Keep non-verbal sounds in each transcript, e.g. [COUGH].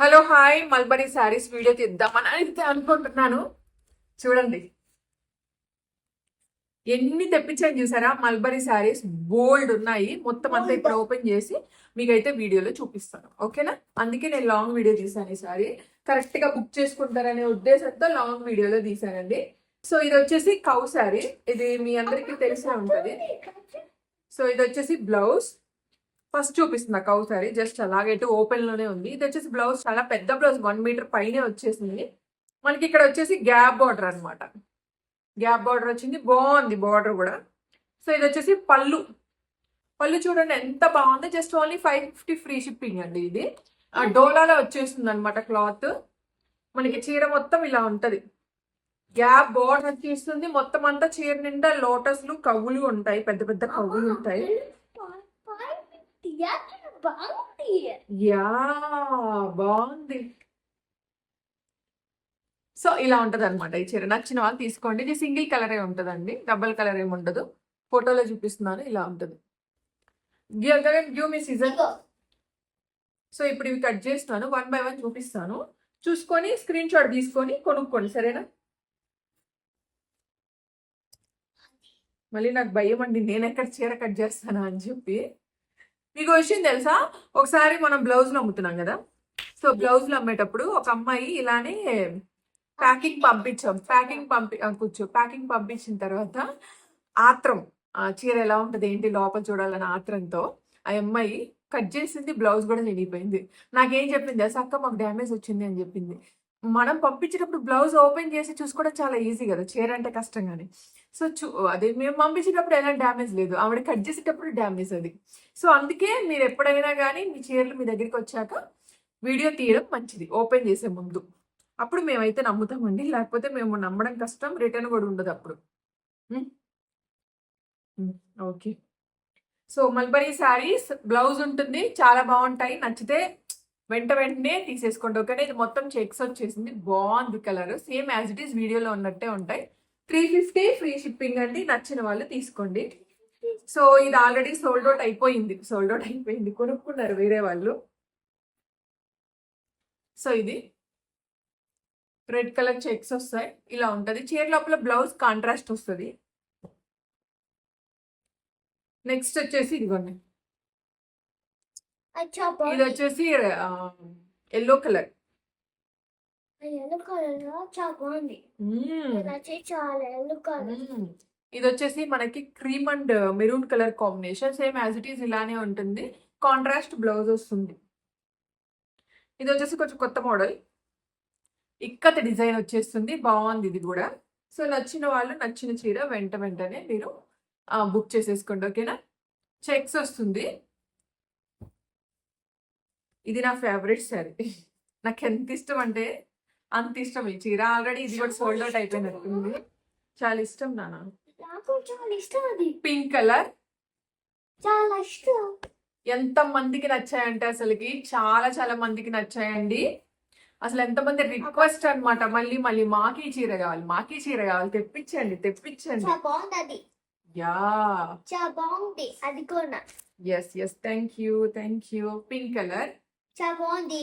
Hello hi mulberry sarees video తీద్దామని అయితే అనుకుంటున్నాను. చూడండి. ఎన్ని తెప్పించాను చూసారా? మల్బరీ శారీస్ బోల్డ్ ఉన్నాయి. మొత్తం అంతా ఇప్పుడు ఓపెన్ చేసి మీకైతే వీడియోలో చూపిస్తాను. ఓకేనా? అందుకే నేను లాంగ్ వీడియో తీసాను ఈ సారీ కరెక్ట్గా బుక్ చేసుకుంటారనే ఉద్దేశంతో లాంగ్ వీడియోలో తీసానండి సో ఇది వచ్చేసి కౌ శారీ. ఇది మీ అందరికీ తెలిసే ఉంటది. సో ఇది వచ్చేసి బ్లౌజ్. ఫస్ట్ చూపిస్తున్నా కౌ సారీ జస్ట్ అలాగైతే ఓపెన్లోనే ఉంది. ఇది వచ్చేసి బ్లౌజ్ చాలా పెద్ద బ్లౌజ్ వన్ మీటర్ పైనే వచ్చేసింది. మనకి ఇక్కడ వచ్చేసి గ్యాప్ బార్డర్ అన్నమాట. గ్యాప్ బార్డర్ వచ్చింది. బాగుంది బార్డర్ కూడా. సో ఇది వచ్చేసి పళ్ళు. పళ్ళు చూడండి ఎంత బాగుంది. Just only five fifty free shipping అండి ఇది. ఆ డోలాలో వచ్చేస్తుంది అనమాట క్లాత్ మనకి చీర మొత్తం ఇలా ఉంటది. గ్యాప్ బార్డర్ వచ్చేస్తుంది. మొత్తం అంతా చీర నిండా లోటస్లు కవ్వులు ఉంటాయి. పెద్ద పెద్ద కవ్వులు ఉంటాయి. బాగుంది యా బాగుంది. సో ఇలా ఉంటది అనమాట ఈ చీర. నచ్చిన వాళ్ళు తీసుకోండి. ఇది సింగిల్ కలరే ఉంటదండి. డబల్ కలర్ ఏమి ఉండదు. ఫోటోలో చూపిస్తున్నాను ఇలా ఉంటది. గివ్ మీ సీజన్ సో ఇప్పుడు ఇవి కట్ చేస్తున్నాను. వన్ బై వన్ చూపిస్తాను. చూసుకొని స్క్రీన్ షాట్ తీసుకొని కొనుక్కోండి సరేనా? మళ్ళీ నాకు భయం అండి. నేను ఎక్కడ చీర కట్ చేస్తానా అని చెప్పి. మీకు విషయం తెలుసా? ఒకసారి మనం బ్లౌజ్లు అమ్ముతున్నాం కదా? సో బ్లౌజ్లు అమ్మేటప్పుడు ఒక అమ్మాయి ఇలానే ప్యాకింగ్ పంపించాం. ప్యాకింగ్ పంపి కూర్చో. ప్యాకింగ్ పంపించిన తర్వాత ఆత్రం ఆ చీర ఎలా ఉంటుంది ఏంటి లోపల చూడాలని ఆత్రంతో ఆ అమ్మాయి కట్ చేసింది బ్లౌజ్ కూడా చెడిపోయింది నాకేం చెప్పింది అసలు అక్క మాకు డ్యామేజ్ వచ్చింది అని చెప్పింది. మనం పంపించేటప్పుడు బ్లౌజ్ ఓపెన్ చేసి చూసుకోవడం చాలా ఈజీ కదా చీర అంటే కష్టం కానీ సో చూ అదే మేము పంపించేటప్పుడు ఎలాంటి డ్యామేజ్ లేదు ఆవిడ కట్ చేసేటప్పుడు డ్యామేజ్ అది. సో అందుకే మీరు ఎప్పుడైనా కానీ మీ చీరలు మీ దగ్గరికి వచ్చాక వీడియో తీయడం మంచిది ఓపెన్ చేసే ముందు. అప్పుడు మేమైతే నమ్ముతామండి లేకపోతే మేము నమ్మడం కష్టం రిటర్న్ కూడా ఉండదు అప్పుడు. Okay. So mulberry sarees blouse ఉంటుంది చాలా బాగుంటాయి నచ్చితే వెంట వెంటనే తీసేసుకోండి. ఓకేనా ఇది మొత్తం చెక్స్ వచ్చేసింది. బాగుంది colour same as it is వీడియోలో ఉన్నట్టే ఉంటాయి. త్రీ ఫిఫ్టీ ఫ్రీ షిప్పింగ్ అండి. నచ్చిన వాళ్ళు తీసుకోండి. సో ఇది ఆల్రెడీ సోల్డ్ అవుట్ అయిపోయింది. సోల్డ్ అవుట్ అయిపోయింది. కొనుక్కున్నారు వేరే వాళ్ళు. సో ఇది రెడ్ కలర్ చెక్స్ వస్తాయి. ఇలా ఉంటుంది. చీర లోపల బ్లౌజ్ కాంట్రాస్ట్ వస్తుంది. నెక్స్ట్ వచ్చేసి ఇదిగోండి. ఇది వచ్చేసి ఎల్లో కలర్ ఎల్లో కలర్ చాలా బాగుంది నచ్చి చాలా ఎల్లో కలర్ ఇది వచ్చేసి మనకి cream and maroon colour combination same as it is ఇలానే ఉంటుంది. కాంట్రాస్ట్ బ్లౌజ్ వస్తుంది. ఇది వచ్చేసి కొంచెం కొత్త మోడల్ ఇక్కత డిజైన్ వచ్చేస్తుంది. బాగుంది ఇది కూడా. సో నచ్చిన వాళ్ళు నచ్చిన చీర వెంట వెంటనే మీరు బుక్ చేసేసుకోండి. ఓకేనా? చెక్స్ వస్తుంది. ఇది నా ఫేవరెట్ శారీ [LAUGHS] నాకు ఎంత ఇష్టం అంటే అంత ఇష్టం ఈ చీర. ఆల్రెడీ ఇది కూడా సోల్డ్ అవుట్ అయిపోయినట్టుంది చాలా ఇష్టం అది. పింక్ కలర్ చాలా ఇష్టం. ఎంత మందికి నచ్చాయంటే అసలుకి చాలా చాలా మందికి నచ్చాయండి. అసలు ఎంతమంది రిక్వెస్ట్ అన్నమాట. మళ్ళీ మళ్ళీ మాకి చీర కావాలి మాకి చీర కావాలి. తెప్పించండి తెప్పించండి. బాగుంది యా. బాగుంది. అది కూడా. Yes yes thank you thank you pink colour చాలా బాగుంది.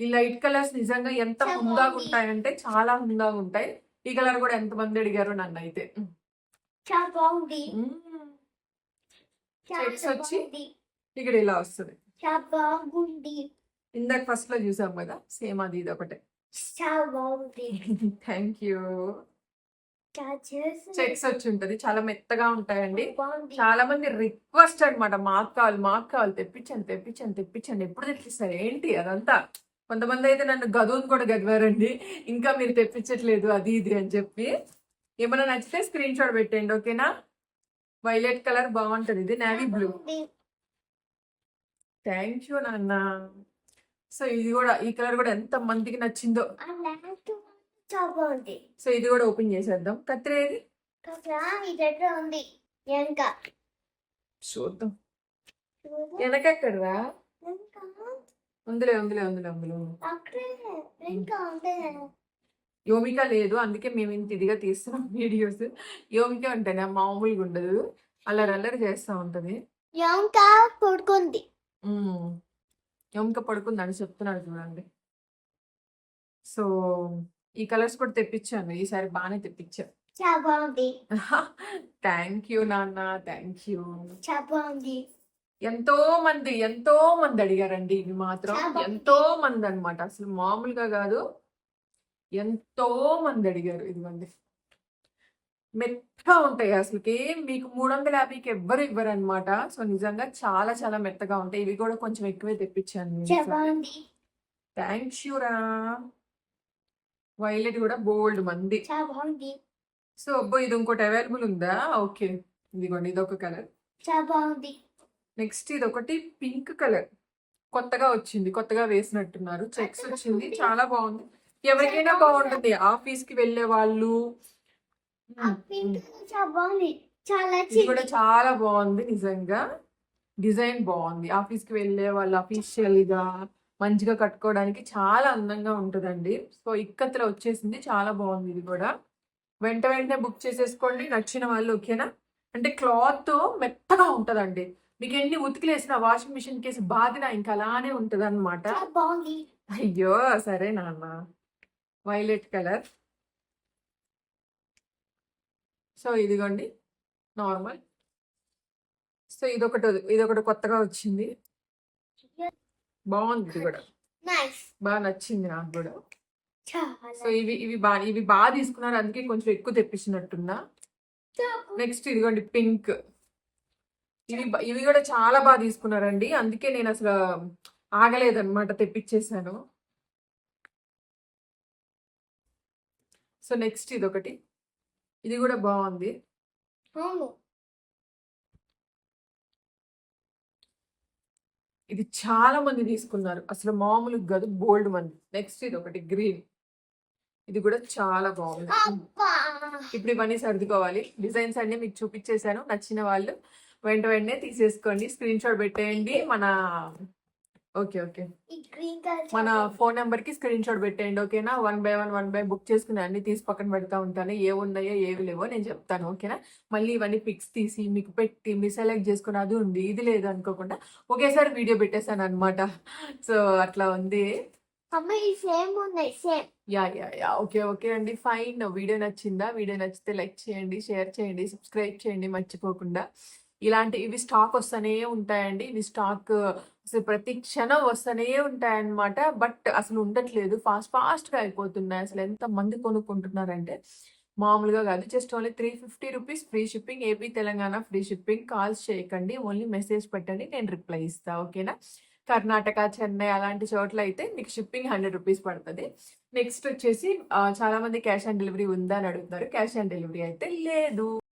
ఈ లైట్ కలర్స్ నిజంగా ఎంత హుందాగా. ఉంటాయంటే చాలా హుందాగా ఉంటాయి. ఈ కలర్ కూడా ఎంత మంది అడిగారు నన్ను అయితే చాలా బాగుంది వచ్చి? ఇక్కడ ఇలా వస్తుంది. చాలా బాగుంది. ఇందాక ఫస్ట్లో చూసాం కదా సేమ్ అది ఇది ఒకటే. చాలా బాగుంది. [LAUGHS] థ్యాంక్ యూ చెక్స్ వచ్చి ఉంటది చాలా మెత్తగా ఉంటాయండి. బాగుంది చాలా మంది రిక్వెస్ట్ అన్నమాట. మాకు కావాలి మాకు కావాలి. తెప్పించండి తెప్పించండి తెప్పించండి. ఎప్పుడు తెప్పిస్తారు? ఏంటి అదంతా? కొంతమంది అయితే నన్ను గదువుని కూడా గదివారండి. ఇంకా మీరు తెప్పించట్లేదు అది ఇది అని చెప్పి. ఏమైనా నచ్చితే స్క్రీన్ షాట్ పెట్టండి ఓకేనా? వైలెట్ కలర్ బాగుంటది. ఇది నేవీ బ్లూ. థ్యాంక్ యూ నాన్న. సో ఇది కూడా ఈ కలర్ కూడా ఎంత మందికి నచ్చిందో చాలా బాగుంది. సో ఇది కూడా ఓపెన్ చేసేద్దాం. కత్తిరేది కదా ఈ దగ్గర ఉంది. వెనక. చూద్దాం. వెనక. ఉందిలే ఉందిలే ఉందిలే ఉందిలే. యోమిక లేదు. అందుకే మేము ఇంత ఇదిగా తీస్తున్నాం [LAUGHS] వీడియోస్. యోమిక ఉంటేనే మామూలుగా ఉండదు. అల్లరి అల్లరి చేస్తూ ఉంటది. వెనక పడుకుంది. ఎముక పడుకుందని చెప్తున్నాడు చూడండి. సో ఈ కలర్స్ కూడా తెప్పించాను. ఈసారి బాగానే తెప్పించాను చాలా బాగుంది [LAUGHS] థ్యాంక్ యూ నాన్న థ్యాంక్ యూ. చాలా బాగుంది ఎంతో మంది ఎంతో మంది అడిగారండి ఇవి మాత్రం. ఎంతో మంది అన్నమాట. అసలు మామూలుగా కాదు. ఎంతో మంది అడిగారు ఇదిగోండి. మెత్తగా ఉంటాయి అసలుకి. మీకు మూడు వందల యాభైకి ఎవ్వరు ఇవ్వరు అనమాట సో నిజంగా చాలా చాలా మెత్తగా ఉంటాయి. ఇవి కూడా కొంచెం ఎక్కువే తెప్పించాను థ్యాంక్ యూ రా. వైలెట్ కూడా బోల్డ్ మంది. చాలా బాగుంది. సో అబ్బో ఇది ఇంకోటి అవైలబుల్ ఉందా? ఓకే. ఇదిగోండి ఇదొక కలర్. చాలా బాగుంది. నెక్స్ట్ ఇది ఒకటి పింక్ కలర్. కొత్తగా వచ్చింది కొత్తగా వేసినట్టున్నారు. చెక్స్ వచ్చింది చాలా బాగుంది. ఎవరికైనా బాగుంటుంది ఆఫీస్కి వెళ్ళే. వాళ్ళు ఇది కూడా చాలా బాగుంది నిజంగా. డిజైన్ బాగుంది. ఆఫీస్కి వెళ్ళే వాళ్ళు అఫీషియల్గా. మంచిగా కట్టుకోవడానికి చాలా అందంగా ఉంటుందండి. సో ఇక్కత్తులో వచ్చేసింది. చాలా బాగుంది ఇది కూడా. వెంట వెంటనే బుక్ చేసేసుకోండి. నచ్చిన వాళ్ళు ఓకేనా? అంటే క్లాత్ మెత్తగా ఉంటదండి. మీకు ఎన్ని ఉతికిలేసిన వాషింగ్ మిషన్ కేసి బాధిన ఇంకా అలానే ఉంటది అనమాట అయ్యో సరే నాన్న. Violet colour. సో ఇదిగోండి. నార్మల్. సో ఇదొకటి ఇదొకటి కొత్తగా వచ్చింది. బాగుంది ఇది కూడా. బాగా నచ్చింది నాకు కూడా. సో ఇవి ఇవి బాగా ఇవి బాగా తీసుకున్నారు. అందుకే కొంచెం ఎక్కువ తెప్పించినట్టున్నా. నెక్స్ట్ ఇదిగోండి పింక్. ఇవి ఇవి కూడా చాలా బాగా తీసుకున్నారండి. అందుకే నేను అసలు ఆగలేదన్నమాట తెప్పించేసాను సో నెక్స్ట్ ఇది ఒకటి ఇది కూడా బాగుంది. ఇది చాలా మంది తీసుకున్నారు. అసలు మామూలు కాదు బోల్డ్ మంది నెక్స్ట్ ఇది ఒకటి గ్రీన్. ఇది కూడా చాలా బాగుంది. ఇప్పుడు ఇవన్నీ సర్దుకోవాలి. డిజైన్స్ అన్ని మీకు చూపించేశాను. నచ్చిన వాళ్ళు వెంట వెంటనే తీసేసుకోండి. స్క్రీన్ షాట్ పెట్టేయండి. మన ఓకే ఓకే. మన ఫోన్ నెంబర్కి స్క్రీన్ షాట్ పెట్టేయండి ఓకేనా one by one one by book చేసుకుని అన్ని తీసి పక్కన పెడతా ఉంటాను. ఏ ఉన్నాయో ఏవి లేవో నేను చెప్తాను ఓకేనా? మళ్ళీ ఇవన్నీ పిక్స్ తీసి మీకు పెట్టి మీరు సెలెక్ట్ చేసుకుని అది ఉంది ఇది లేదు అనుకోకుండా ఒకేసారి వీడియో పెట్టేశాను అనమాట సో అట్లా ఉంది. Yeah yeah yeah. Okay okay అండి. ఫైన్ వీడియో నచ్చిందా? వీడియో నచ్చితే లైక్ చేయండి షేర్ చేయండి సబ్స్క్రైబ్ చేయండి మర్చిపోకుండా. ఇలాంటి ఇవి స్టాక్ వస్తూనే ఉంటాయండి. ఇవి స్టాక్ అసలు ప్రతి క్షణం వస్తూనే ఉంటాయన్నమాట. బట్ అసలు ఉండట్లేదు. ఫాస్ట్ ఫాస్ట్గా అయిపోతున్నాయి. అసలు ఎంత మంది కొనుక్కుంటున్నారంటే మామూలుగా కాదు. Just only three fifty rupees free shipping. AP Telangana free shipping. Calls చేయకండి. ఓన్లీ మెసేజ్ పెట్టండి. నేను రిప్లై ఇస్తాను ఓకేనా? కర్ణాటక చెన్నై అలాంటి చోట్ల అయితే మీకు షిప్పింగ్ హండ్రెడ్ రూపీస్ పడుతుంది. నెక్స్ట్ వచ్చేసి చాలామంది క్యాష్ ఆన్ డెలివరీ ఉందా అని అడుగుతున్నారు. క్యాష్ ఆన్ డెలివరీ అయితే లేదు.